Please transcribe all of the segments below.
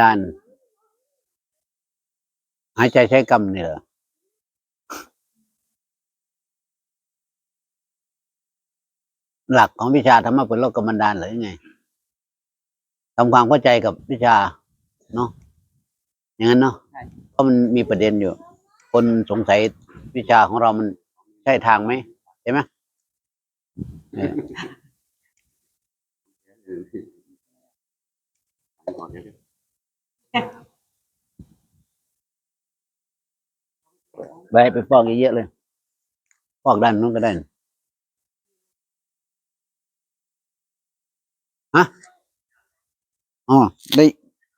ดาน หายใจใช้กรรมเนี่ยหรอหลักของวิชาธรรมะเป็นโลกกรรมดานหรือยังไงทำความเข้าใจกับวิชาเนาะอย่างนั้นเนาะเพราะมันมีประเด็นอยู่ คนสงสัยวิชาของเรามันใช่ทางไหมใช่ไหมเออ ไปไปฟอกเยอะๆเลยฟอกด้านนู้นก็ได้ฮะอ๋อได้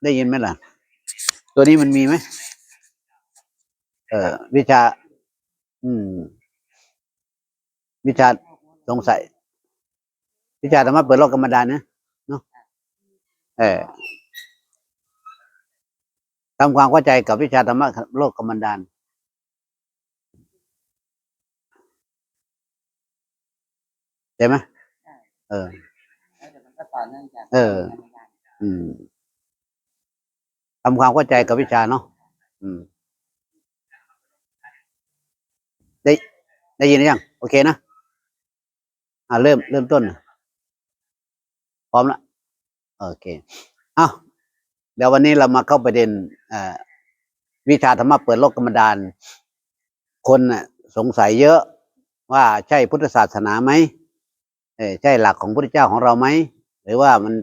ได้ยินไหมล่ะ ตัวนี้มันมีไหมเอ่อวิชา อืม วิชาสงสัย วิชาธรรมะเปิดโลกกรรมดานนะเนาะเออทำความเข้าใจกับวิชาธรรมะโลกกรรมดาน ช่ไหมเออแล้วเดี๋ยวมันก็ต่อเนื่องจากเออ อืมทำความเข้าใจกับวิชาเนาะอืม ได้ได้ยินหรือยัง โอเคนะ อ่าเริ่มเริ่มต้น พร้อมละโอเคเอาเดี๋ยววันนี้เรามาเข้าประเด็นเอ่อวิชาธรรมะเปิดโลกกรรมดาน คนน่ะสงสัยเยอะว่าใช่พุทธศาสนาไหมเออ ใช่หลักของพระพุทธเจ้าของเราไหมหรือว่ามัน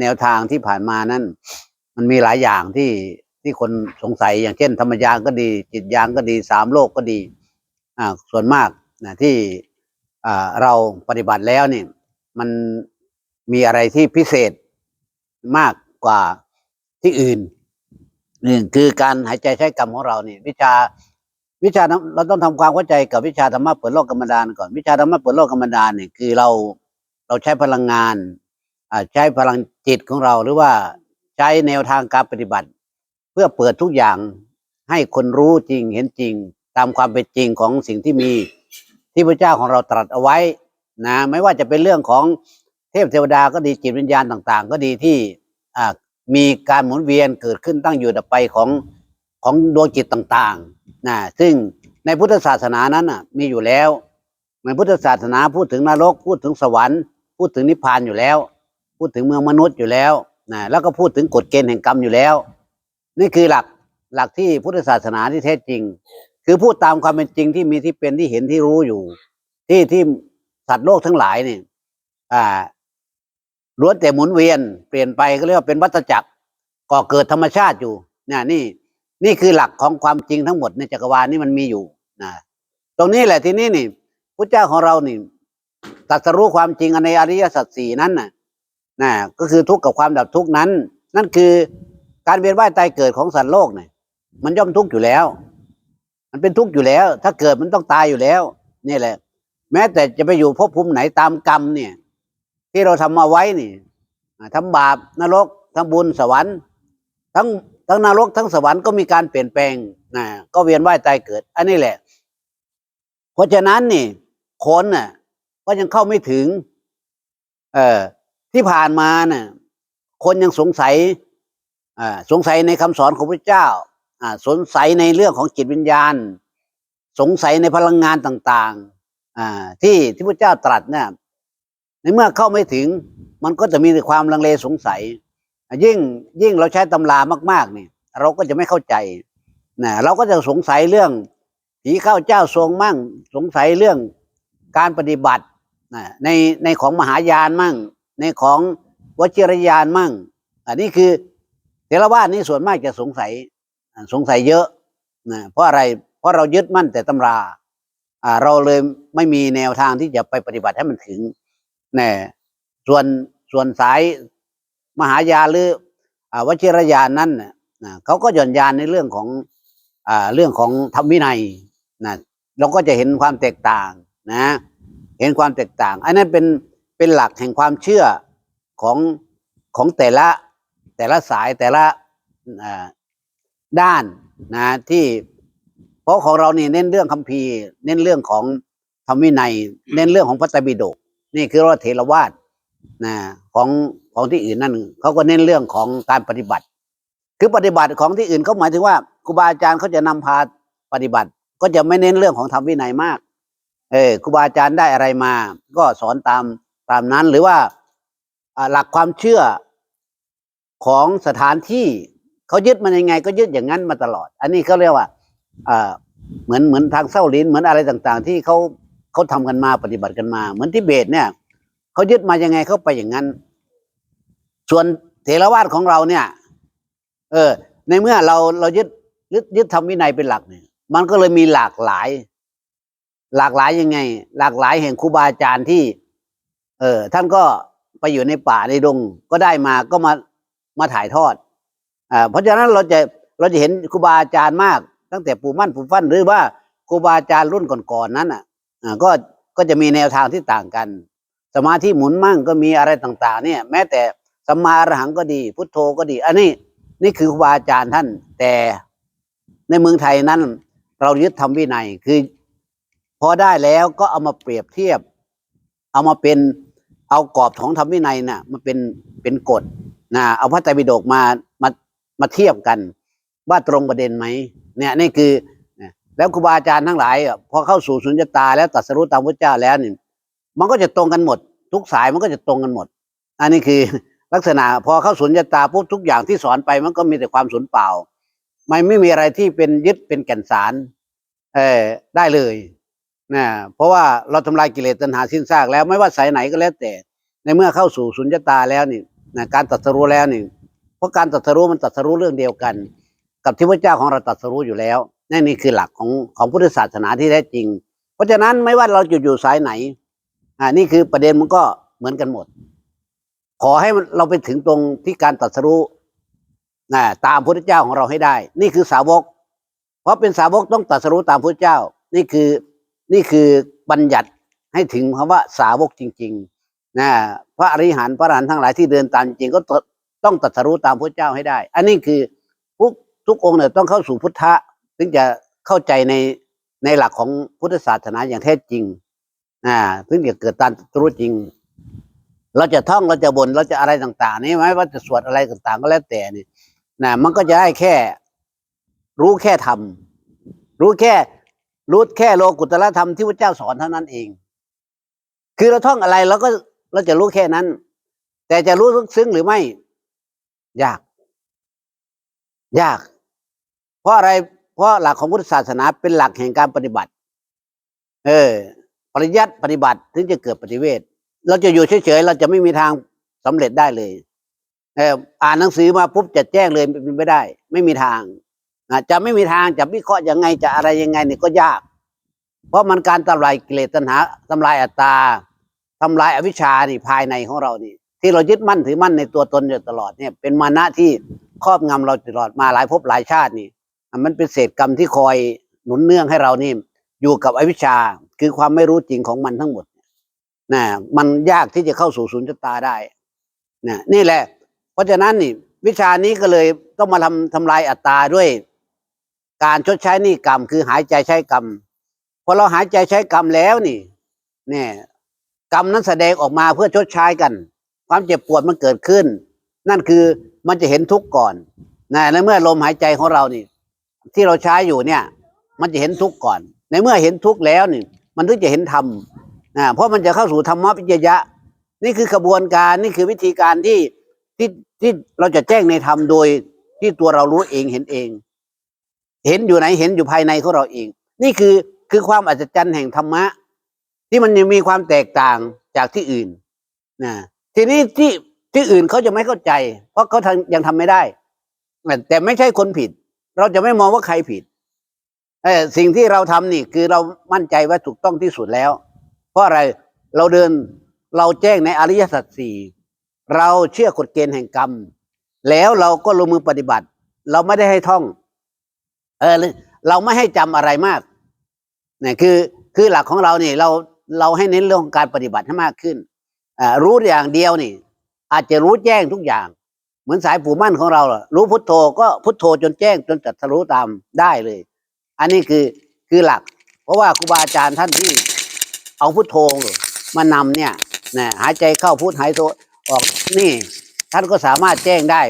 แนวทางที่ผ่านมานั้น มันมีหลายอย่างที่ที่คนสงสัยอย่างเช่น ธรรมยานก็ดี จิตยานก็ดีสามโลกก็ดี อ่า ส่วนมากนะที่อ่าเราปฏิบัติแล้วเนี่ย มันมีอะไรที่พิเศษมากกว่าที่อื่นหนึ่งคือการหายใจใช้กรรมของเราเนี่ยวิชา วิชาเราต้องทำความเข้าใจกับวิชาธรรมะเปิดโลกกรรมดานก่อนวิชาธรรมะเปิดโลกกรรมดานเนี่ยคือเราเราใช้พลังงานอ่าใช้พลังจิตของเราหรือว่าใช้แนวทางการปฏิบัติ เพื่อเปิดทุกอย่างให้คนรู้จริงเห็นจริง ตามความเป็นจริงของสิ่งที่มีที่พระเจ้าของเราตรัสเอาไว้นะไม่ว่าจะเป็นเรื่องของเทพเทวดาก็ดีจิตวิญญาณต่าง ๆ ก็ดีที่อ่ามีการหมุนเวียนเกิดขึ้นตั้งอยู่ดับไปของของดวงจิตต่างๆ นะซึ่งในพุทธศาสนานั้นน่ะมีอยู่แล้วในพุทธศาสนาพูดถึงนรก พูดถึงสวรรค์ พูดถึงนิพพานอยู่แล้ว พูดถึงเมืองมนุษย์อยู่แล้วนะแล้วก็พูดถึงกฎเกณฑ์แห่งกรรมอยู่แล้ว นี่คือหลักหลักที่พุทธศาสนาที่แท้จริง คือพูดตามความเป็นจริงที่มีที่เป็นที่เห็นที่รู้อยู่ ที่ที่สัตว์โลกทั้งหลายเนี่ยอ่าล้วนแต่หมุนเวียนเปลี่ยนไปก็เรียกว่าเป็นวัฏจักรก่อเกิดธรรมชาติอยู่เนี่ยนี่ นี่คือหลักของความจริงทั้งหมดในจักรวาลนี่มันมีอยู่นะตรงนี้แหละที่นี่นี่พระเจ้าของเรานี่ตรัสรู้ความจริงในอริยสัจสี่นั้นน่ะนะก็คือทุกข์กับความดับทุกข์นั้น นั่นคือการเวียนว่ายตายเกิดของสัตว์โลกเนี่ยมันย่อมทุกข์อยู่แล้ว มันเป็นทุกข์อยู่แล้ว ถ้าเกิดมันต้องตายอยู่แล้ว นี่แหละ แม้แต่จะไปอยู่ภพภูมิไหนตามกรรมเนี่ย ที่เราทำมาไว้นี่ทำบาปนรกทั้งบุญสวรรค์ ทั้ง ทั้งนรกทั้งสวรรค์ก็มีการเปลี่ยนแปลงนะก็เวียนว่ายตายเกิด อันนี้แหละ เพราะฉะนั้นนี่คนน่ะ ก็ยังเข้าไม่ถึง เอ่อที่ผ่านมาน่ะ คนยังสงสัยอ่าสงสัยในคำสอนของพระเจ้า อ่า สงสัยในเรื่องของจิตวิญญาณ สงสัยในพลังงานต่าง ๆ อ่า ที่ที่พระเจ้าตรัสเนี่ยในเมื่อเข้าไม่ถึง มันก็จะมีแต่ความลังเลสงสัย ยิ่งยิ่งเราใช้ตำรามาก ๆ เนี่ย เราก็จะไม่เข้าใจนะเราก็จะสงสัยเรื่องผีเข้าเจ้าทรงมั่ง สงสัยเรื่องการปฏิบัตินะในในของมหายานมั่ง ในของวชิรยานมั่ง อันนี้คือเทรวาสนี่ส่วนมากจะสงสัยสงสัยเยอะนะเพราะอะไรเพราะเรายึดมั่นแต่ตำราอ่าเราเลยไม่มีแนวทางที่จะไปปฏิบัติให้มันถึงน่ส่วนส่วนสาย มหายานหรืออวชิรยานนั้นน่ะเขาก็หย่อนยานในเรื่องของอเรื่องของธรรมวินัยนะเราก็จะเห็นความแตกต่างนะ เห็นความแตกต่าง อันนั้นเป็นเป็นหลักแห่งความเชื่อของของแต่ละแต่ละสายแต่ละด้านนะที่เพราะของเรานี่เน้นเรื่องคัมภีร์ เน้นเรื่องของธรรมวินัย เน้นเรื่องของพระไตรปิฎกนี่คือว่าเทรวาส นะของของที่อื่นนั่นเขาก็เน้นเรื่องของการปฏิบัติ คือปฏิบัติของที่อื่นเขาหมายถึงว่าครูบาอาจารย์เขาจะนำพาปฏิบัติ ก็จะไม่เน้นเรื่องของธรรมวินัยมาก เออครูบาอาจารย์ได้อะไรมา ก็สอนตามตามนั้นหรือว่าหลักความเชื่อของสถานที่เขายึดมันยังไง ก็ยึดอย่างนั้นมาตลอด อันนี้เขาเรียกว่าอ่าเหมือนเหมือนทางเส้าลิ้นเหมือนอะไรต่าง ๆ ที่เขาเขาทำกันมาปฏิบัติกันมา เหมือนทิเบตเนี่ย เขายึดมายังไงเขาไปอย่างนั้น ส่วนเถรวาทของเราเนี่ย เออ ในเมื่อเราเรายึดยึดยึดธรรมวินัยเป็นหลักเนี่ย มันก็เลยมีหลากหลาย หลากหลายยังไง หลากหลายแห่งครูบาอาจารย์ที่ เออ ท่านก็ไปอยู่ในป่าในดงก็ได้มาก็มามาถ่ายทอดอ่าเพราะฉะนั้นเราจะเราจะเห็นครูบาอาจารย์มาก ตั้งแต่ปู่มั่นปู่ฟั่นหรือว่าครูบาอาจารย์รุ่นก่อนๆนั้นอะอ่าก็ก็จะมีแนวทางที่ต่างกัน มาธิหมุนมั่งก็มีอะไรต่าง ๆ เนี่ย แม้แต่สัมมาอรหังก็ดี พุทโธก็ดี อันนี้นี่คือครูบาอาจารย์ท่าน แต่ในเมืองไทยนั้น เรายึดธรรมวินัยคือพอได้แล้วก็เอามาเปรียบเทียบ เอามาเป็นเอากรอบของธรรมวินัยน่ะมาเป็นเป็นกฎนะเอาพระไตรปิฎกมามามาเทียบกัน ว่าตรงประเด็นไหมเนี่ยนี่คือแล้วครูบาอาจารย์ทั้งหลายพอเข้าสู่สุญญตาแล้วตรัสรู้ตามพระเจ้าแล้วนี่มันก็จะตรงกันหมด ทุกสายมันก็จะตรงกันหมด อันนี้คือลักษณะพอเข้าสุญญตาปุ๊บทุกอย่างที่สอนไปมันก็มีแต่ความสูญเปล่าไม่ไม่มีอะไรที่เป็นยึดเป็นแก่นสาร เออได้เลยนะเพราะว่าเราทำลายกิเลสตัณหาสิ้นซากแล้วไม่ว่าสายไหนก็แล้วแต่ ในเมื่อเข้าสู่สุญญตาแล้วนี่นะการตรัสรู้แล้วนี่เพราะการตรัสรู้มันตรัสรู้เรื่องเดียวกัน กับที่พระเจ้าของเราตรัสรู้อยู่แล้วนั่นนี่คือหลักของของพุทธศาสนาที่แท้จริง เพราะฉะนั้นไม่ว่าเราจะอยู่สายไหน อ่านี่คือประเด็นมันก็เหมือนกันหมด ขอให้เราไปถึงตรงที่การตรัสรู้นะตามพระเจ้าของเราให้ได้ นี่คือสาวก เพราะเป็นสาวกต้องตรัสรู้ตามพระเจ้า นี่คือนี่คือบัญญัติให้ถึงคำว่าสาวกจริงๆนะพระอริหันต์พระอรหันต์ทั้งหลายที่เดินตามจริงก็ต้องตรัสรู้ตามพระเจ้าให้ได้ อันนี้คือทุกทุกองค์เนี่ยต้องเข้าสู่พุทธะถึงจะเข้าใจในในหลักของพุทธศาสนาอย่างแท้จริง อ่าถึงจะเกิดการตรัสรู้จริง เราจะท่องเราจะบนเราจะอะไรต่าง ๆ นี่ไหมว่าจะสวดอะไรต่างๆ ก็แล้วแต่นี่นะมันก็จะได้แค่ รู้แค่ทำรู้แค่รู้แค่โลกุตตรธรรมที่พระเจ้าสอนเท่านั้นเอง คือเราท่องอะไรเราก็เราจะรู้แค่นั้น แต่จะรู้ลึกซึ้งหรือไม่ ยาก ยาก เพราะอะไร เพราะหลักของพุทธศาสนาเป็นหลักแห่งการปฏิบัติ เออ ริยัติปฏิบัติถึงจะเกิดปฏิเวทเราจะอยู่เฉยๆเราจะไม่มีทางสำเร็จได้เลยเอออ่านหนังสือมาปุ๊บจะแจ้งเลยเป็นไม่ได้ ไม่มีทางอะจะไม่มีทางจะวิเคราะห์ยังไงจะอะไรยังไงเนี่ยก็ยาก เพราะมันการทำลายกิเลสตัณหาทำลายอัตตาทำลายอวิชชานี่ภายในของเรานี่ ที่เรายึดมั่นถือมั่นในตัวตนอยู่ตลอดเนี่ย เป็นมานะที่ครอบงำเราตลอดมาหลายภพหลายชาตินี่ มันเป็นเศษกรรมที่คอยหนุนเนื่องให้เรานี่ อยู่กับอวิชชา คือความไม่รู้จริงของมันทั้งหมดนะมันยากที่จะเข้าสู่ศูนย์ชะตาได้นะนี่แหละ เพราะฉะนั้นนี่ วิชานี้ก็เลยต้องมาทำทำลายอัตตาด้วย การชดใช้นี้กรรม คือหายใจใช้กรรมพอเราหายใจใช้กรรมแล้วนี่เนี่ยกรรมนั้นแสดงออกมาเพื่อชดใช้กัน ความเจ็บปวดมันเกิดขึ้น นั่นคือมันจะเห็นทุกข์ก่อนนะในเมื่อลมหายใจของเรานี่ ที่เราใช้อยู่เนี่ย มันจะเห็นทุกข์ก่อน ในเมื่อเห็นทุกข์แล้วนี่ มันถึงจะเห็นธรรมนะเพราะมันจะเข้าสู่ธรรมะวิจยะ นี่คือกระบวนการนี่คือวิธีการที่ที่ที่เราจะแจ้งในธรรมโดยที่ตัวเรารู้เองเห็นเอง เห็นอยู่ไหนเห็นอยู่ภายในของเราเอง นี่คือคือความอัศจรรย์แห่งธรรมะ ที่มันยังมีความแตกต่างจากที่อื่นนะทีนี้ที่ที่อื่นเขาจะไม่เข้าใจ เพราะเขาทำยังทำไม่ได้ แต่ไม่ใช่คนผิด เราจะไม่มองว่าใครผิด สิ่งที่เราทำนี่คือเรามั่นใจว่าถูกต้องที่สุดแล้ว เพราะอะไรเราเดินเราแจ้งในอริยสัจสี่เราเชื่อกฎเกณฑ์แห่งกรรม แล้วเราก็ลงมือปฏิบัติ เราไม่ได้ให้ท่อง เออเราไม่ให้จำอะไรมากเนี่ยคือคือหลักของเรานี่เราเราให้เน้นเรื่องของการปฏิบัติให้มากขึ้นรู้อย่างเดียวนี่ อาจจะรู้แจ้งทุกอย่าง เหมือนสายปู่มั่นของเราล่ะรู้พุทโธก็พุทโธจนแจ้งจนจัดทะลุตามได้เลย อันนี้คือคือหลัก เพราะว่าครูบาอาจารย์ท่านที่เอาพุทโธมานำเนี่ยนะหายใจเข้าพุทหายโธออกนี่ ท่านก็สามารถแจ้งได้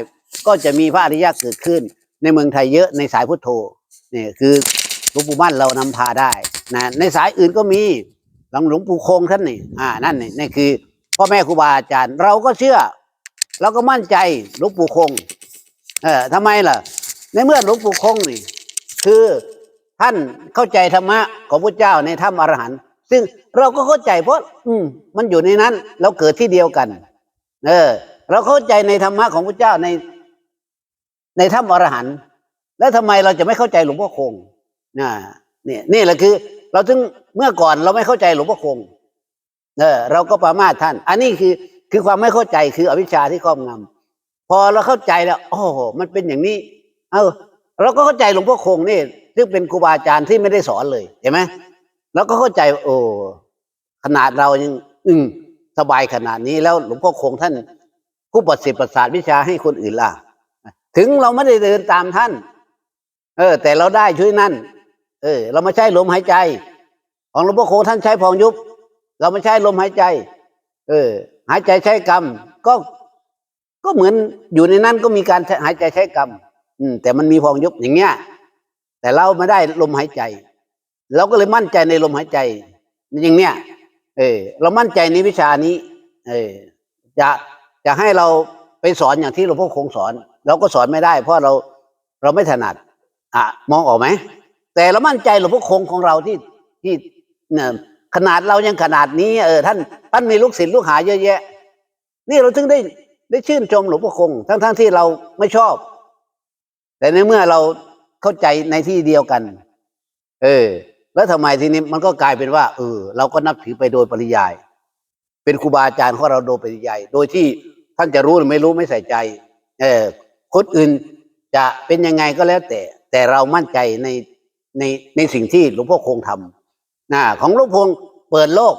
ก็จะมีพระอริยะเกิดขึ้น ในเมืองไทยเยอะในสายพุทโธนี่คือหลวงปู่มั่นเรานำพาได้นะในสายอื่นก็มีหลวงหลวงปู่คงท่านนี่อ่านั่นนี่นี่คือพ่อแม่ครูบาอาจารย์ เราก็เชื่อ เราก็มั่นใจหลวงปู่คงเออทำไมล่ะ ในเมื่อหลวงปู่คงนี่ คือ ท่านเข้าใจธรรมะของพระเจ้าในถ้ำอรหันต์ซึ่งเราก็เข้าใจเพราะ อืม มันอยู่ในนั้น เราเกิดที่เดียวกัน เออ เราเข้าใจในธรรมะของพระเจ้าใน ในถ้ำอรหันต์แล้วทำไมเราจะไม่เข้าใจหลวงพ่อคงนะเนี่ยนี่แหละคือ เราถึงเมื่อก่อนเราไม่เข้าใจหลวงพ่อคง เออ เราก็ประมาทท่าน อันนี้คือคือความไม่เข้าใจคืออวิชชาที่ครอบงำพอเราเข้าใจแล้วโอ้โหมันเป็นอย่างนี้ เออ เราก็เข้าใจหลวงพ่อคงนี่ซึ่งเป็นครูบาอาจารย์ที่ไม่ได้สอนเลยเห็นไหมเราก็เข้าใจ โอ้ขนาดเรายังอืมสบายขนาดนี้แล้วหลวงพ่อคงท่าน ผู้ประสิทธิ์ประสาทวิชาให้คนอื่นล่ะ ถึงเราไม่ได้เดินตามท่าน เออ แต่เราได้ช่วยนั่น เออ เราไม่ใช่ลมหายใจ ของหลวงพ่อคงท่านใช้พองยุบ เราไม่ใช่ลมหายใจ เออ หายใจใช้กรรมก็ก็เหมือนอยู่ในนั้นก็มีการหายใจใช้กรรม อืม แต่มันมีพองยุบอย่างเงี้ย แต่เราไม่ได้ลมหายใจ เราก็เลยมั่นใจในลมหายใจอย่างเนี้ยเออ เรามั่นใจในวิชานี้ เออจะจะให้เราไปสอนอย่างที่หลวงพ่อคงสอน เราก็สอนไม่ได้ เพราะเราเราไม่ถนัด อะ มองออกไหมแต่เรามั่นใจหลวงพ่อคงของเราที่ที่เนี่ยขนาดเรายังขนาดนี้ เออท่านท่านมีลูกศิษย์ลูกหาเยอะแยะ นี่เราถึงได้ได้ชื่นชมหลวงพ่อคง ทั้งทั้งที่เราไม่ชอบ แต่ในเมื่อเราเข้าใจในที่เดียวกัน เออ แล้วทำไมทีนี้มันก็กลายเป็นว่า เออ เราก็นับถือไปโดยปริยาย เป็นครูบาอาจารย์ของเราโดยปริยาย โดยที่ท่านจะรู้หรือไม่รู้ไม่ใส่ใจ เออคนอื่นจะเป็นยังไงก็แล้วแต่ แต่เรามั่นใจในในในสิ่งที่หลวงพ่อคงทำนะของหลวงพ่อคงเปิดโลก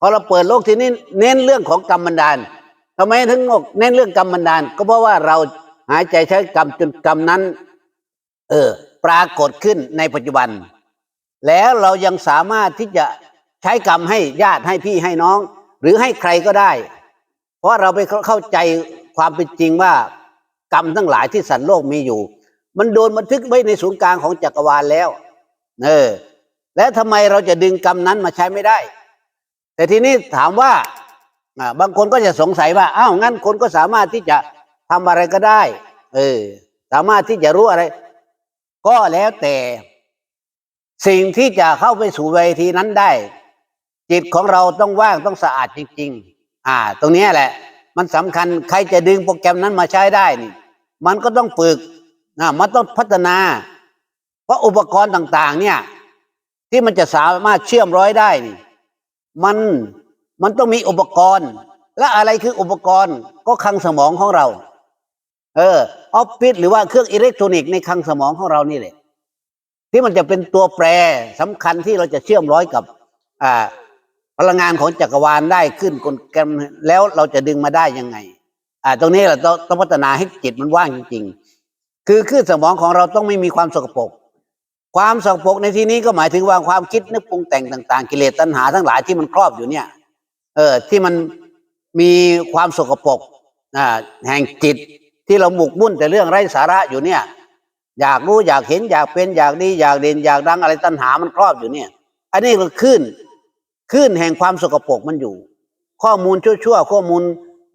พอเราเปิดโลกทีนี้เน้นเรื่องของกรรมบันดาลทำไมถึงบอกเน้นเรื่องกรรมบันดาล ก็เพราะว่าเรา หายใจใช้กรรมจนกรรมนั้น เออ ปรากฏขึ้นในปัจจุบัน แล้วเรายังสามารถที่จะใช้กรรมให้ญาติให้พี่ให้น้อง หรือให้ใครก็ได้ เพราะเราไปเข้าใจความเป็นจริงว่ากรรมทั้งหลายที่สัตว์โลกมีอยู่ มันโดนบันทึกไว้ในศูนย์กลางของจักรวาลแล้ว เออ แล้วทำไมเราจะดึงกรรมนั้นมาใช้ไม่ได้ แต่ทีนี้ถามว่าบางคนก็จะสงสัยว่าอ้าวงั้นคนก็สามารถที่จะ ทำอะไรก็ได้ เออ สามารถที่จะรู้อะไร ก็แล้วแต่ สิ่งที่จะเข้าไปสู่เวทีนั้นได้ จิตของเราต้องว่างต้องสะอาดจริง ๆ อ่า ตรงนี้แหละ มันสำคัญใครจะดึงโปรแกรมนั้นมาใช้ได้นี่ มันก็ต้องฝึกนะมันต้องพัฒนา เพราะอุปกรณ์ต่าง ๆ เนี่ย ที่มันจะสามารถเชื่อมร้อยได้นี่ มันมันต้องมีอุปกรณ์ และอะไรคืออุปกรณ์ก็คลังสมองของเรา เออออฟฟิศหรือว่าเครื่องอิเล็กทรอนิกส์ในคลังสมองของเรานี่แหละที่มันจะเป็นตัวแปรสำคัญที่เราจะเชื่อมร้อยกับ อ่า พลังงานของจักรวาลได้ขึ้นกลแกมแล้วเราจะดึงมาได้ยังไง อ่า ตรงนี้เราต้องต้องพัฒนาให้จิตมันว่างจริง ๆ คือคลื่นสมองของเราต้องไม่มีความสกปรกความสกปรกในที่นี้ก็หมายถึงว่าความคิดนึกปรุงแต่งต่างๆ กิเลสตัณหาทั้งหลายที่มันครอบอยู่เนี่ย เออ ที่มันมีความสกปรกอ่าแห่งจิต ที่เราหมกมุ่นแต่เรื่องไร้สาระอยู่เนี่ย อยากรู้อยากเห็นอยากเป็นอยากดีอยากเด่นอยากดังอะไรตัณหามันครอบอยู่เนี่ย อันนี้ก็ขึ้นขึ้นแห่งความสกปรกมันอยู่ ข้อมูลชั่วๆข้อมูล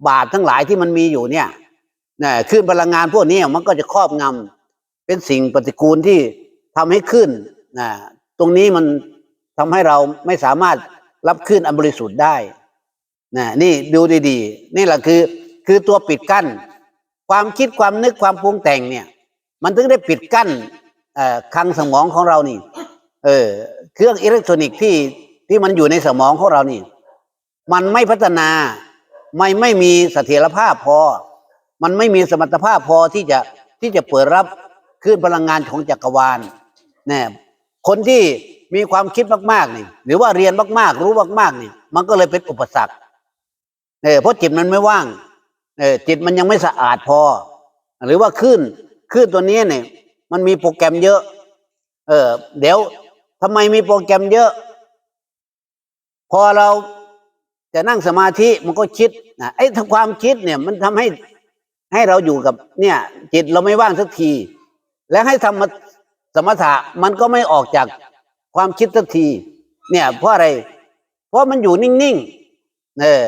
บาปทั้งหลายที่มันมีอยู่เนี่ยนะขึ้นพลังงานพวกนี้มันก็จะครอบงำเป็นสิ่งปฏิกูลที่ทำให้ขึ้นนะตรงนี้มันทำให้เราไม่สามารถรับขึ้นอันบริสุทธิ์ได้นะนี่ดูดีๆ นี่แหละคือคือตัวปิดกั้น ความคิดความนึกความปรุงแต่งเนี่ย มันถึงได้ปิดกั้นคลังสมองของเรานี่ เออ เครื่องอิเล็กทรอนิกส์ที่ที่มันอยู่ในสมองของเรานี่ มันไม่พัฒนา ไม่ไม่มีเสถียรภาพพอ มันไม่มีสมรรถภาพพอที่จะที่จะเปิดรับคลื่นพลังงานของจักรวาลเนี่ยคนที่มีความคิดมากๆนี่หรือว่าเรียนมากๆ รู้มากๆนี่มันก็เลยเป็นอุปสรรคเออเพราะจิตมันไม่ว่าง เออจิตมันยังไม่สะอาดพอ หรือว่าคลื่นคลื่นตัวนี้เนี่ย มันมีโปรแกรมเยอะ เออ เดี๋ยวทำไมมีโปรแกรมเยอะ พอเราจะนั่งสมาธิมันก็คิดนะไอ้ถ้าความคิดเนี่ย มันทำให้ให้เราอยู่กับ เนี่ย จิตเราไม่ว่างสักที แล้วให้ทำมาสมถะมันก็ไม่ออกจากความคิดสักที เนี่ย เพราะอะไร เพราะมันอยู่นิ่งๆเออ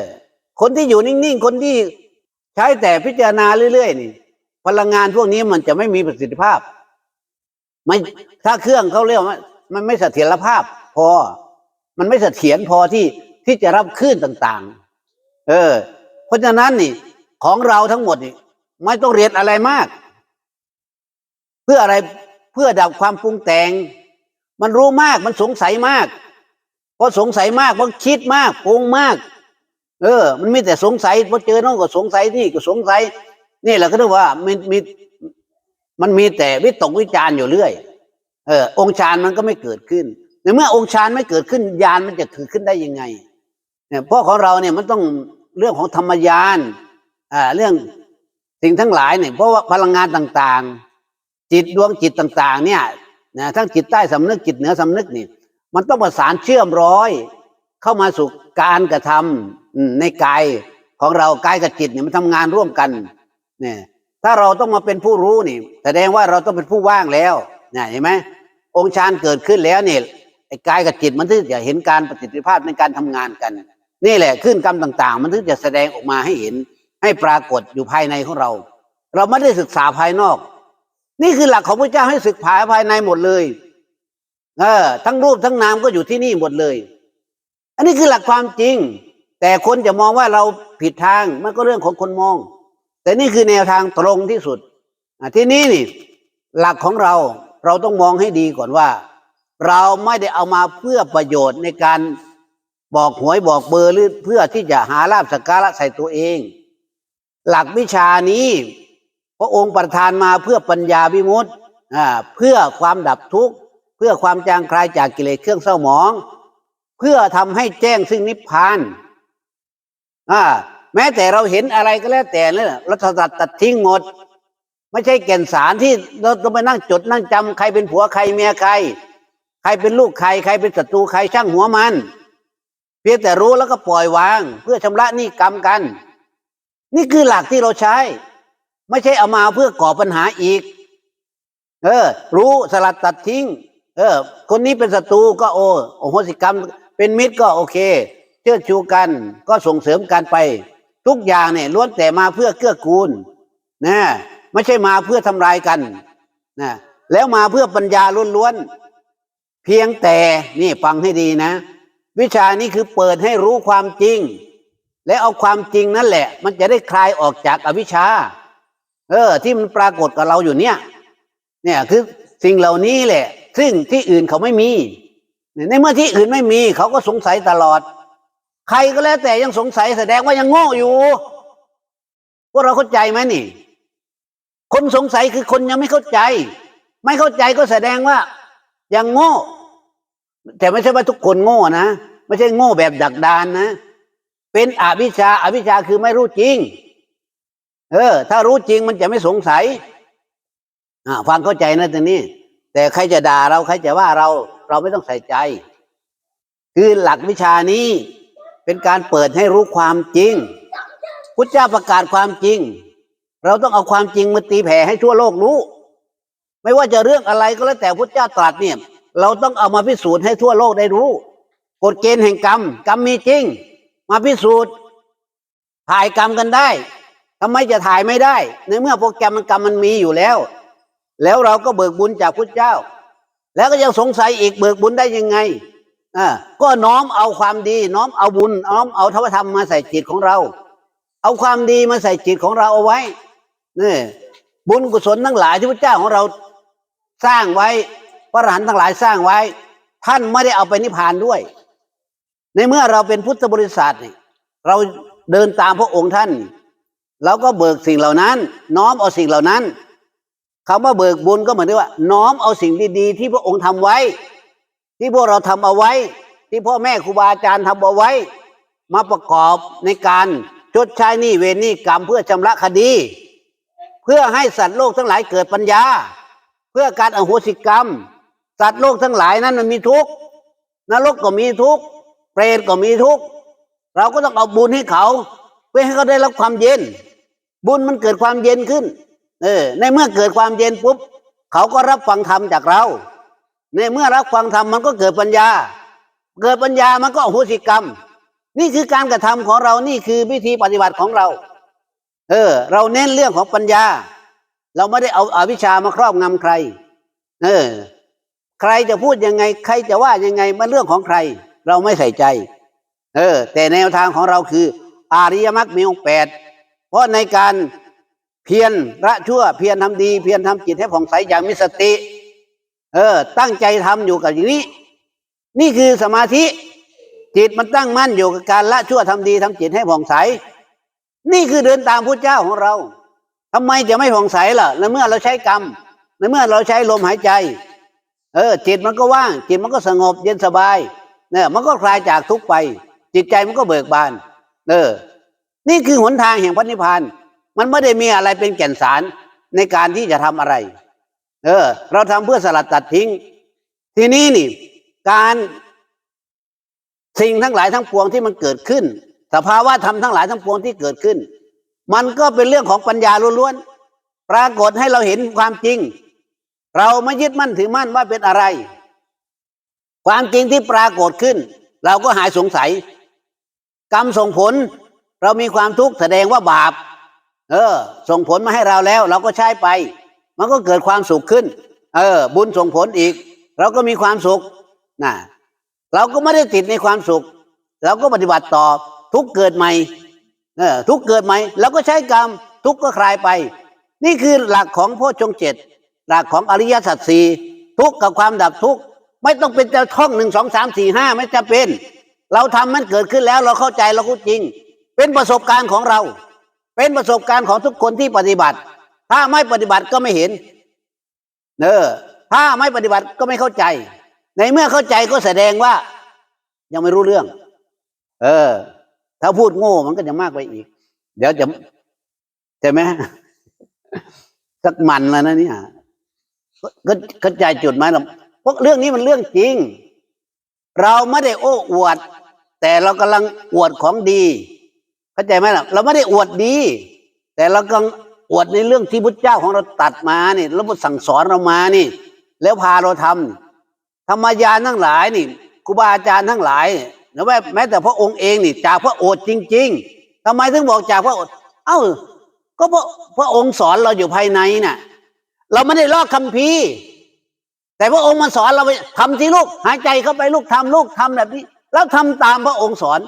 คนที่อยู่นิ่งๆ คนที่ ใช้แต่พิจารณาเรื่อยๆนี่ พลังงานพวกนี้มันจะไม่มีประสิทธิภาพ ไม่ถ้าเครื่องเขาเรียกว่ามันไม่เสถียรภาพ พอ มันไม่เสถียรพอที่ที่จะรับคลื่นต่างๆ เออ เพราะฉะนั้นนี่ ของเราทั้งหมดนี่ ไม่ต้องเรียนอะไรมาก เพื่ออะไรเพื่อดับความปรุงแต่ง มันรู้มากมันสงสัยมากเพราะสงสัยมากเพราะคิดมากปรุงมาก เออ มันมีแต่สงสัยพอเจอน้องก็สงสัยนี่ก็สงสัย นี่แหละก็เรียกว่ามันมีมันมีแต่วิตกวิจารณ์อยู่เรื่อย เออ องค์ฌานมันก็ไม่เกิดขึ้นในเมื่อองค์ฌานไม่เกิดขึ้นญาณมันจะเกิดขึ้นได้ยังไง เนี่ยเพราะของเราเนี่ยมันต้องเรื่องของธรรมญาณอ่าเรื่องสิ่งทั้งหลายเนี่ยเพราะว่าพลังงานต่างๆ จิตดวงจิตต่าง ๆ เนี่ยนะทั้งจิตใต้สำนึกจิตเหนือสำนึกนี่ มันต้องประสานเชื่อมร้อย เข้ามาสู่การกระทำอืม ในกายของเรากายกับจิตเนี่ยมันทำงานร่วมกันเนี่ยถ้าเราต้องมาเป็นผู้รู้นี่แสดงว่าเราต้องเป็นผู้ว่างแล้วเนี่ยเห็นไหมองค์ฌานเกิดขึ้นแล้วเนี่ยไอ้กายกับจิตมันถึงจะเห็นการประสิทธิภาพในการทำงานกัน นี่แหละขึ้นกรรมต่าง ๆ มันถึงจะแสดงออกมาให้เห็น ให้ปรากฏอยู่ภายในของเรา เราไม่ได้ศึกษาภายนอก นี่คือหลักของพระเจ้าให้ศึกษาภายในหมดเลย เออ ทั้งรูปทั้งนามก็อยู่ที่นี่หมดเลย อันนี้คือหลักความจริง แต่คนจะมองว่าเราผิดทางมันก็เรื่องของคนมอง แต่นี่คือแนวทางตรงที่สุดที่นี้นี่ หลักของเราเราต้องมองให้ดีก่อนว่า เราไม่ได้เอามาเพื่อประโยชน์ในการบอกหวยบอกเบอร์หรือเพื่อที่จะหาลาบสักการะใส่ตัวเอง หลักวิชานี้ พระองค์ประทานมาเพื่อปัญญาวิมุตติเพื่อความดับทุกข์ เพื่อความจางคลายจากกิเลสเครื่องเศร้าหมอง เพื่อทำให้แจ้งซึ่งนิพพาน อ่า แม้แต่เราเห็นอะไรก็แล้วแต่เนี่ยเราตัดตัดทิ้งหมด ไม่ใช่แก่นสารที่เราต้องไปนั่งจดนั่งจำใครเป็นผัวใครเมียใคร ใครเป็นลูกใคร ใครเป็นศัตรูใครช่างหัวมัน เพียงแต่รู้แล้วก็ปล่อยวาง เพื่อชำระหนี้กรรมกัน นี่คือหลักที่เราใช้ ไม่ใช่เอามาเพื่อก่อปัญหาอีก เออ รู้สลัดตัดทิ้ง เออ คนนี้เป็นศัตรูก็โอโอโหสิกรรม เป็นมิตรก็โอเค ชื่อชูกันก็ส่งเสริมกันไป ทุกอย่างเนี่ยล้วนแต่มาเพื่อเกื้อกูลนะไม่ใช่มาเพื่อทำลายกันนะแล้วมาเพื่อปัญญาล้วนๆเพียงแต่นี่ฟังให้ดีนะ วิชานี้คือเปิดให้รู้ความจริง และเอาความจริงนั่นแหละ มันจะได้คลายออกจากอวิชชาเออ ที่มันปรากฏกับเราอยู่เนี่ย เนี่ยคือสิ่งเหล่านี้แหละ ซึ่งที่อื่นเขาไม่มี ในเมื่อที่อื่นไม่มี เขาก็สงสัยตลอด ใครก็แล้วแต่ยังสงสัยแสดงว่ายังโง่อยู่พวกเราเข้าใจไหมนี่ คนสงสัยคือคนยังไม่เข้าใจ ไม่เข้าใจก็แสดงว่า ยังโง่ แต่ไม่ใช่ว่าทุกคนโง่นะไม่ใช่โง่แบบดักดานนะ เป็นอวิชชาอวิชชาคือไม่รู้จริง เออ ถ้ารู้จริงมันจะไม่สงสัยอ่าฟังเข้าใจนะตรงนี้ แต่ใครจะด่าเราใครจะว่าเรา เราไม่ต้องใส่ใจ คือหลักวิชานี้ เป็นการเปิดให้รู้ความจริง พุทธเจ้าประกาศความจริง เราต้องเอาความจริงมาตีแผ่ให้ทั่วโลกรู้ ไม่ว่าจะเรื่องอะไรก็แล้วแต่พุทธเจ้าตรัสเนี่ย เราต้องเอามาพิสูจน์ให้ทั่วโลกได้รู้ กฎเกณฑ์แห่งกรรม กรรมมีจริง มาพิสูจน์ถ่ายกรรมกันได้ทำไมจะถ่ายไม่ได้ ในเมื่อโปรแกรมมันกรรมมันมีอยู่แล้ว แล้วเราก็เบิกบุญจากพุทธเจ้า แล้วก็ยังสงสัยอีกเบิกบุญได้ยังไง อ่าก็น้อมเอาความดี น้อมเอาบุญน้อมเอาธรรมธรรมมาใส่จิตของเรา เอาความดีมาใส่จิตของเราเอาไว้นี่บุญกุศลทั้งหลายที่พระเจ้าของเราสร้างไว้ พระอรหันต์ทั้งหลายสร้างไว้ ท่านไม่ได้เอาไปนิพพานด้วย ในเมื่อเราเป็นพุทธบริษัทเราเดินตามพระองค์ท่านเราก็เบิกสิ่งเหล่านั้น น้อมเอาสิ่งเหล่านั้นคำว่าเบิกบุญก็หมายถึงว่า น้อมเอาสิ่งดีๆที่พระองค์ทำไว้ ที่พวกเราทำเอาไว้ ที่พ่อแม่ครูบาอาจารย์ทำเอาไว้ มาประกอบในการชดใช้หนี้เวรหนี้กรรมเพื่อชำระคดี เพื่อให้สัตว์โลกทั้งหลายเกิดปัญญา เพื่อการอโหสิกรรม สัตว์โลกทั้งหลายนั้นมันมีทุกข์นรกก็มีทุกข์เปรตก็มีทุกข์เราก็ต้องเอาบุญให้เขา เพื่อให้เขาได้รับความเย็น บุญมันเกิดความเย็นขึ้น เออ ในเมื่อเกิดความเย็นปุ๊บ เขาก็รับฟังธรรมจากเรา ในเมื่อรับฟังธรรมมันก็เกิดปัญญา เกิดปัญญามันก็อโหสิกรรม นี่คือการกระทำของเรานี่คือวิธีปฏิบัติของเรา เออ เราเน้นเรื่องของปัญญา เราไม่ได้เอาอาวิชามาครอบงำใคร เออ ใครจะพูดยังไง ใครจะว่ายังไงมันเรื่องของใคร เราไม่ใส่ใจ เออ แต่แนวทางของเราคือ อาริยมรรคมีองค์แปดเพราะในการเพียรละชั่วเพียรทำดี เพียรทำจิตให้ผ่องใสอย่างมีสติ เออ ตั้งใจทำอยู่กับอย่างนี้ นี่คือสมาธิจิตมันตั้งมั่นอยู่กับการละชั่วทำดีทำจิตให้ผ่องใส นี่คือเดินตามพระเจ้าของเราทำไมจะไม่ผ่องใสล่ะในเมื่อเราใช้กรรมในเมื่อเราใช้ลมหายใจ เออ จิตมันก็ว่าง จิตมันก็สงบเย็นสบาย เนี่ย มันก็คลายจากทุกข์ไป จิตใจมันก็เบิกบาน เออ นี่คือหนทางแห่งพระนิพพานมันไม่ได้มีอะไรเป็นแก่นสารในการที่จะทำอะไร เออ เราทำเพื่อสลัดตัดทิ้ง ทีนี้นี่ การสิ่งทั้งหลายทั้งปวงที่มันเกิดขึ้น สภาวะธรรมทั้งหลายทั้งปวงที่เกิดขึ้น มันก็เป็นเรื่องของปัญญาล้วนๆปรากฏให้เราเห็นความจริง เราไม่ยึดมั่นถือมั่นว่าเป็นอะไร ความจริงที่ปรากฏขึ้น เราก็หายสงสัย กรรมส่งผล เรามีความทุกข์แสดงว่าบาป เออ ส่งผลมาให้เราแล้ว เราก็ใช้ไป มันก็เกิดความสุขขึ้น เออ บุญส่งผลอีก เราก็มีความสุขนะเราก็ไม่ได้ติดในความสุข เราก็ปฏิบัติต่อทุกเกิดใหม่เออทุกเกิดใหม่เราก็ใช้กรรมทุกก็คลายไป นี่คือหลักของโพชฌงเจ็ดหลักของอริยสัจสี่ทุกข์กับความดับทุกข์ไม่ต้องเป็นจะท่องหนึ่งสองสามสี่ห้าไม่จะเป็น เราทำมันเกิดขึ้นแล้วเราเข้าใจเราก็จริง เป็นประสบการณ์ของเรา เป็นประสบการณ์ของทุกคนที่ปฏิบัติ ถ้าไม่ปฏิบัติก็ไม่เห็นเออถ้าไม่ปฏิบัติก็ไม่เข้าใจ ในเมื่อเข้าใจก็แสดงว่า ยังไม่รู้เรื่อง เออ ถ้าพูดโง่มันก็จะมากไปอีก เดี๋ยวจะใช่ไหมสักมันแล้วนะเนี่ยก็เข้าใจจุดไหมเราเพราะเรื่องนี้มันเรื่องจริง เราไม่ได้โอ้อวด แต่เรากำลังอวดของดี เข้าใจไหมล่ะ เราไม่ได้อวดดี แต่เรากำลัง อวดในเรื่องที่พุทธเจ้าของเราตัดมานี่แล้วมาสั่งสอนเรามานี่ แล้วพาเราทำธรรมยานทั้งหลายนี่ครูบาอาจารย์ทั้งหลายแล้วแม้แม้แต่พระองค์เองนี่ จากพระโอษฐ์จริง ๆทำไมถึงบอกจากพระโอษฐ์เอ้า ก็พระพระองค์สอนเราอยู่ภายในน่ะ เราไม่ได้ลอกคำพีแต่พระองค์มาสอนเราไปทำที่ลูก หายใจเข้าไปลูกทำลูกทำแบบนี้ แล้วทำตามพระองค์สอน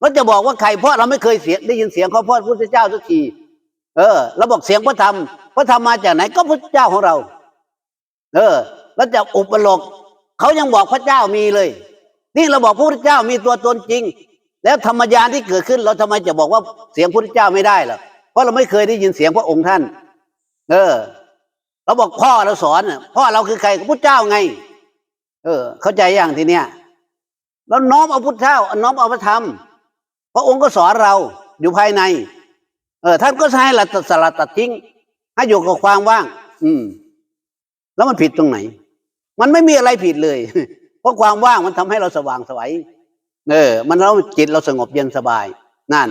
เราจะบอกว่าใครเพราะเราไม่เคยเสียงได้ยินเสียงของพระพุทธเจ้าสักที เออเราบอกเสียงพระธรรม พระธรรมมาจากไหนก็พระเจ้าของเรา เออ แล้วจะอุปโลกเขายังบอกพระเจ้ามีเลย นี่เราบอกพระพุทธเจ้ามีตัวตนจริง แล้วธรรมญาณที่เกิดขึ้น เราทำไมจะบอกว่าเสียงพระพุทธเจ้าไม่ได้ล่ะเพราะเราไม่เคยได้ยินเสียงพระองค์ท่าน เออ เราบอกพ่อเราสอนพ่อเราคือใครพระเจ้าไง เออ เข้าใจอย่างทีเนี้ยแล้วน้อมเอาพุทธเจ้าน้อมเอาพระธรรม พระองค์ก็สอนเราอยู่ภายใน เออท่านก็ให้ละสลัดตัดทิ้งให้อยู่กับความว่าง อืม แล้วมันผิดตรงไหน มันไม่มีอะไรผิดเลย เพราะความว่างมันทำให้เราสว่างไสวัยเออ มันเราจิตเราสงบเย็นสบาย นั่น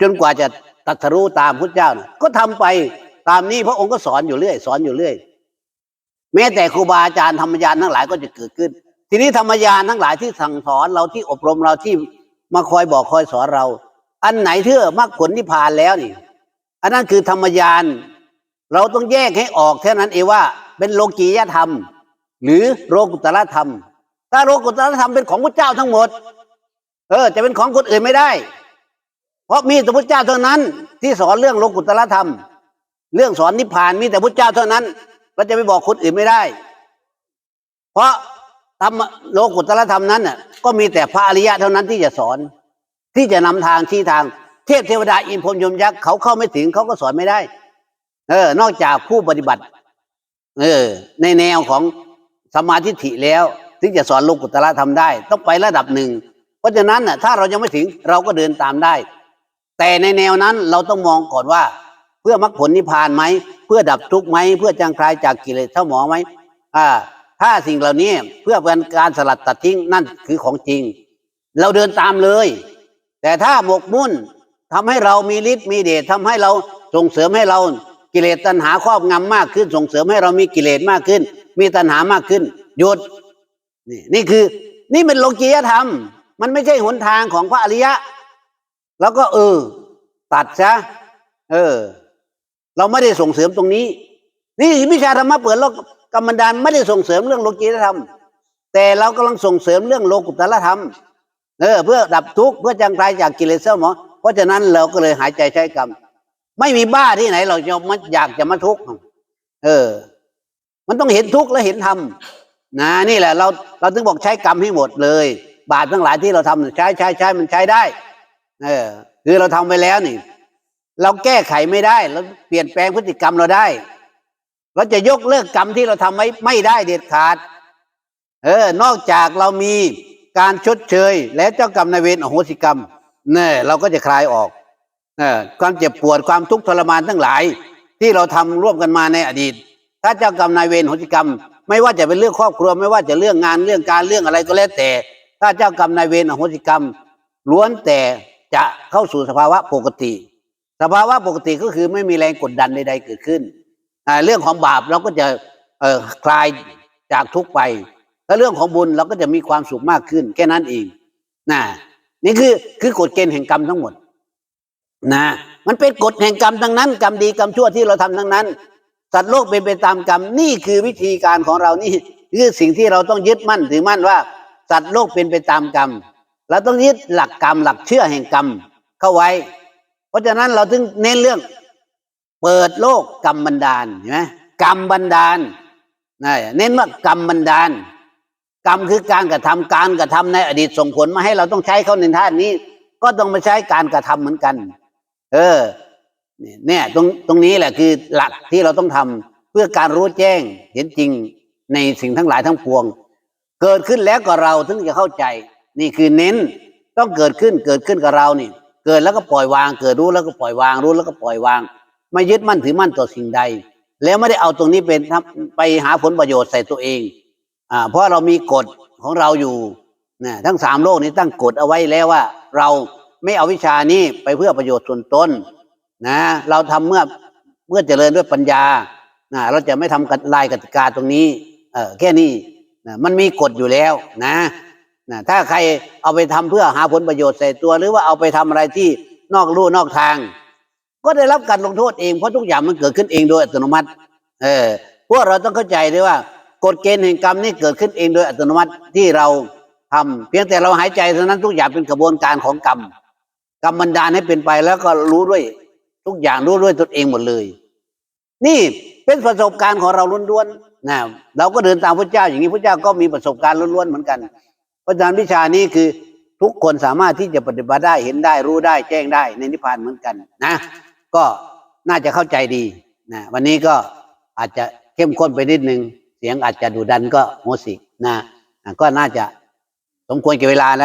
จนกว่าจะตรัสรู้ตามพุทธเจ้านะก็ทำไปตามนี้พระองค์ก็สอนอยู่เรื่อย สอนอยู่เรื่อย แม้แต่ครูบาอาจารย์ธรรมยานทั้งหลายก็จะเกิดขึ้น ทีนี้ธรรมยานทั้งหลายที่สั่งสอนเราที่อบรมเราที่มาคอยบอกคอยสอนเรา อันไหนเทื่อมรรคผลนิพพานแล้วนี่ อันนั้นคือธรรมยานเราต้องแยกให้ออกแค่านั้นเองว่า เป็นโลกียธรรม หรือโลกุตตรธรรม ถ้าโลกุตตรธรรมเป็นของพระเจ้าทั้งหมด เออ จะเป็นของคนอื่นไม่ได้ เพราะมีแต่พระเจ้าเท่านั้น ที่สอนเรื่องโลกุตตรธรรม เรื่องสอนนิพพานมีแต่พระเจ้าเท่านั้นเราจะไปบอกคนอื่นไม่ได้ เพราะธรรมโลกุตตรธรรมนั้นน่ะก็มีแต่พระอริยะเท่านั้นที่จะสอน ที่จะนำทางชี้ทาง เทพเทวดาอินพรมยมยักษ์เขาเข้าไม่ถึงเขาก็สอนไม่ได้ เออ นอกจากผู้ปฏิบัติ เออ ในแนวของสมาธิฐิแล้ว ถึงจะสอนโลกุตตรธรรมได้ ต้องไประดับหนึ่ง เพราะฉะนั้นน่ะถ้าเรายังไม่ถึงเราก็เดินตามได้ แต่ในแนวนั้นเราต้องมองก่อนว่า เพื่อมรรคผลนิพพานไหมเพื่อดับทุกข์ไหมเพื่อจางคลายจากกิเลสเท่าหมองไหมอ่าถ้าสิ่งเหล่านี้เพื่อเป็นการสลัดตัดทิ้งนั่นคือของจริง เราเดินตามเลย แต่ถ้าหมกมุ่นทำให้เรามีฤทธิ์มีเดชทำให้เราส่งเสริมให้เรากิเลสตัณหาครอบงำมากขึ้น ส่งเสริมให้เรามีกิเลสมากขึ้น มีตัณหามากขึ้นหยุดนี่นี่คือ นี่เป็นโลกียธรรม มันไม่ใช่หนทางของพระอริยะ แล้วก็ เออ ตัดซะเออ เราไม่ได้ส่งเสริมตรงนี้ นี่วิชาธรรมะเปิดโลกกรรมดานไม่ได้ส่งเสริมเรื่องโลกียธรรม แต่เรากำลังส่งเสริมเรื่องโลกุตตรธรรม เออเพื่อดับทุกข์เพื่อจังไรจากกิเลสเศร้าหมองเพราะฉะนั้นเราก็เลยหายใจใช้กรรม ไม่มีบ้าที่ไหน เราจะมาอยากจะมาทุกข์เออ มันต้องเห็นทุกข์และเห็นธรรมนะนี่แหละ เราเราถึงบอกใช้กรรมให้หมดเลย บาปทั้งหลายที่เราทำใช้ใช้ใช้มันใช้ได้ เออ คือเราทำไปแล้วนี่ เราแก้ไขไม่ได้เราเปลี่ยนแปลงพฤติกรรมเราได้ เราจะยกเลิกกรรมที่เราทำไว้ไม่ได้เด็ดขาด เออ นอกจากเรามี การชดเชย และเจ้ากรรมนายเวรอโหสิกรรมเนี่ยเราก็จะคลายออกอความเจ็บปวดความทุกข์ทรมานทั้งหลาย ที่เราทำร่วมกันมาในอดีต ถ้าเจ้ากรรมนายเวรอโหสิกรรม ไม่ว่าจะเป็นเรื่องครอบครัวไม่ว่าจะเรื่องงานเรื่องการเรื่องอะไรก็แล้วแต่ ถ้าเจ้ากรรมนายเวรอโหสิกรรม ล้วนแต่จะเข้าสู่สภาวะปกติ สภาวะปกติก็คือไม่มีแรงกดดันใดๆเกิดขึ้นเรื่องของบาปเราก็จะคลายจากทุกข์ไป ถ้าเรื่องของบุญเราก็จะมีความสุขมากขึ้น แค่นั้นเองนะนี่คือคือกฎเกณฑ์แห่งกรรมทั้งหมดนะมันเป็นกฎแห่งกรรมทั้งนั้น กรรมดีกรรมชั่วที่เราทำทั้งนั้น สัตว์โลกเป็นไปตามกรรมนี่คือวิธีการของเรานี่คือสิ่งที่เราต้องยึดมั่นถือมั่นว่า สัตว์โลกเป็นไปตามกรรมเราต้องยึดหลักกรรมหลักเชื่อแห่งกรรมเข้าไว้ เพราะฉะนั้นเราถึงเน้นเรื่อง เปิดโลกกรรมบันดาลเห็นไหมกรรมบันดาลนะเน้นว่ากรรมบันดาล กรรมคือการกระทำการกระทำในอดีตส่งผลมาให้เราต้องใช้เขาในท่านนี้ ก็ต้องมาใช้การกระทำเหมือนกัน เออ เนี่ยตรงตรงนี้แหละคือหลักที่เราต้องทำเพื่อการรู้แจ้งเห็นจริงในสิ่งทั้งหลายทั้งปวง เกิดขึ้นแล้วก็เราถึงจะเข้าใจ นี่คือเน้นต้องเกิดขึ้นเกิดขึ้นกับเรานี่ เกิดแล้วก็ปล่อยวาง เกิดรู้แล้วก็ปล่อยวางรู้แล้วก็ปล่อยวาง ไม่ยึดมั่นถือมั่นต่อสิ่งใด แล้วไม่ได้เอาตรงนี้เป็นไปหาผลประโยชน์ใส่ตัวเอง อ่าเพราะเรามีกฎของเราอยู่นะทั้งสามโลกนี้ตั้งกฎเอาไว้แล้วว่า เราไม่เอาวิชานี้ไปเพื่อประโยชน์ส่วนตนนะเราทำเมื่อเมื่อเจริญด้วยปัญญานะเราจะไม่ทำกัดลายกติกาตรงนี้เออแค่นี้นะมันมีกฎอยู่แล้วนะนะถ้าใครเอาไปทำเพื่อหาผลประโยชน์ใส่ตัว หรือว่าเอาไปทำอะไรที่นอกลู่นอกทาง ก็ได้รับการลงโทษเองเพราะทุกอย่างมันเกิดขึ้นเองโดยอัตโนมัติ เออพวกเราต้องเข้าใจด้วยว่า กฎเกณฑ์แห่งกรรมนี่เกิดขึ้นเองโดยอัตโนมัติที่เราทำเพียงแต่เราหายใจเท่านั้นทุกอย่างเป็นกระบวนการของกรรมกรรมบันดาลให้เป็นไปแล้วก็รู้ด้วย ทุกอย่างรู้ด้วยตนเองหมดเลย นี่เป็นประสบการณ์ของเราล้วนๆนะเราก็เดินตามพระเจ้า อย่างนี้พระเจ้าก็มีประสบการณ์ล้วนๆเหมือนกันเพราะฉะนั้นวิชานี้คือทุกคนสามารถที่จะปฏิบัติได้เห็นได้รู้ได้แจ้งได้ในนิพพานเหมือนกันนะ ก็น่าจะเข้าใจดีนะวันนี้ก็อาจจะเข้มข้นไปนิดนึง สียงอาจจะดุดันก็โมสินะก็น่าจะสมควรกับเวลาแล้ว